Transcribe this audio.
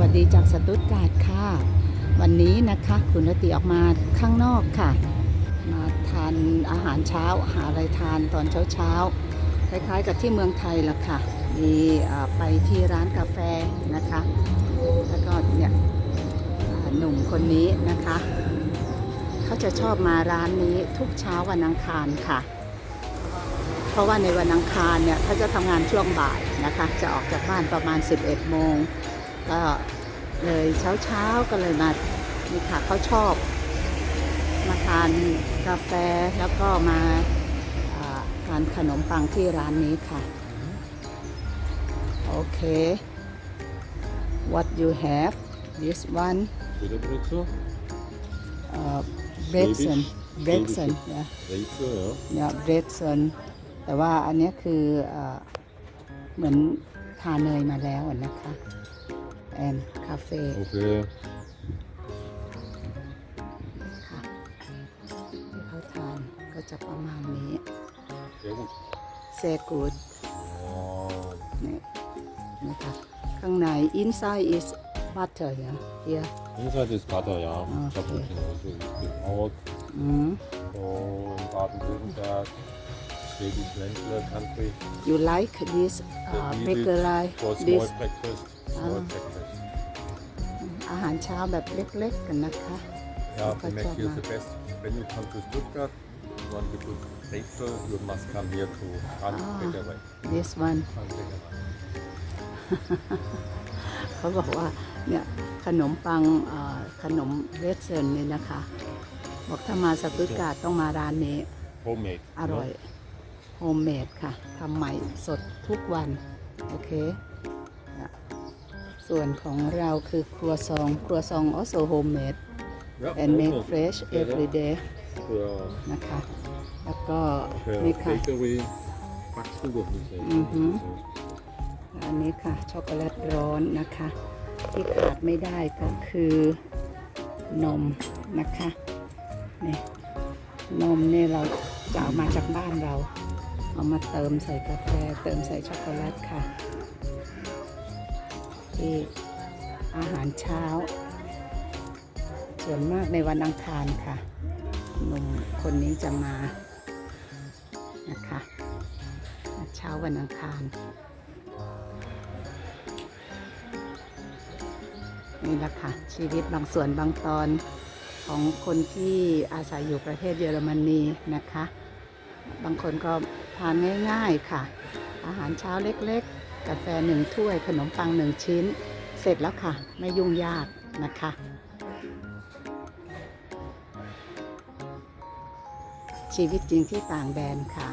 วัสดีจากสตุตการ์ดค่ะ วันนี้นะคะคุณรติออกมาข้างนอกค่ะ มาทานอาหารเช้า หาอะไรทานตอนเช้าเช้าๆคล้ายๆกับที่เมืองไทยละค่ะ มีไปที่ร้านกาแฟนะคะ แล้วก็เนี่ยหนุ่มคนนี้นะคะ เขาจะชอบมาร้านนี้ทุกเช้าวันอังคารค่ะ เพราะว่าในวันอังคารเนี่ยเขาจะทำงานช่วงบ่ายนะคะ จะออกจากบ้านประมาณ 11โมง ก็เลยเช้าเช้าๆก็เลยมานี่ค่ะเขาชอบ มาทานกาแฟแล้วก็มาอ่าทานขนมปังที่ร้านนี้ค่ะ โอเค what you have this one Wiederbrötchen, uh, breadson breadson Schwäbisch. yeah Reife, ja. เนี่ยเบรดเซนแต่ว่าอันเนี้ยคือเออเหมือนทาเนยมาแล้วอะนะคะ แอนคาเฟ่ Okay. ค่ะที่เขาทานก็จะประมาณนี้ Sehr gut. เซกูด Oh, นี่นะคะข้างใน inside is butter เนี่ย here Inside ist Butter, ja. Ah, Ich habe okay. genauso gebaut. อืม So in Baden-Württemberg, Schwäbisch Ländle, Country. you like this uh, Yeah, bakery For this small breakfast. Small Ah. breakfast. อาหารเช้าแบบเล็กๆกันนะคะ Yeah, Okay, to make you Choma. the best. When you come to Stuttgart, you want to good breakfast, you must come here to Rand Ah. Bakery. this one Rand Bakery. เขาบอกว่าเนี่ยขนมปังเอ่อขนมเรดเซนเนี่ยนะคะ บอกถ้ามาสตุตการ์ดต้องมาร้านนี้ Homemade. อร่อย โฮมเมดค่ะทำใหม่สดทุกวัน โอเคเนี่ยส่วนของเราคือครัวซอง ครัวซอง also homemade Yeah, and make also. fresh Yeah, every day Für นะคะ แล้วก็ für นี่ค่ะ Bakery Backstube. Mhm. อันนี้ค่ะ ช็อกโกแลตร้อนนะคะ ที่ขาดไม่ได้ก็คือนมนะคะนี่นมเนี่ยเราจะเอามาจากบ้านเรา เอามาเติมใส่กาแฟ เติมใส่ช็อกโกแลตค่ะที่อาหารเช้า ส่วนมากในวันอังคารค่ะหนุ่มคนนี้จะมานะคะเช้าวันอังคารนี่แหละค่ะ ชีวิตบางส่วนบางตอนของคนที่อาศัยอยู่ประเทศเยอรมนีนะคะ บางคนก็ทานง่ายๆค่ะ อาหารเช้าเล็กๆ กาแฟหนึ่งถ้วย ขนมปังหนึ่งชิ้น เสร็จแล้วค่ะ ไม่ยุ่งยากนะคะ ชีวิตจริงที่ต่างแดนค่ะ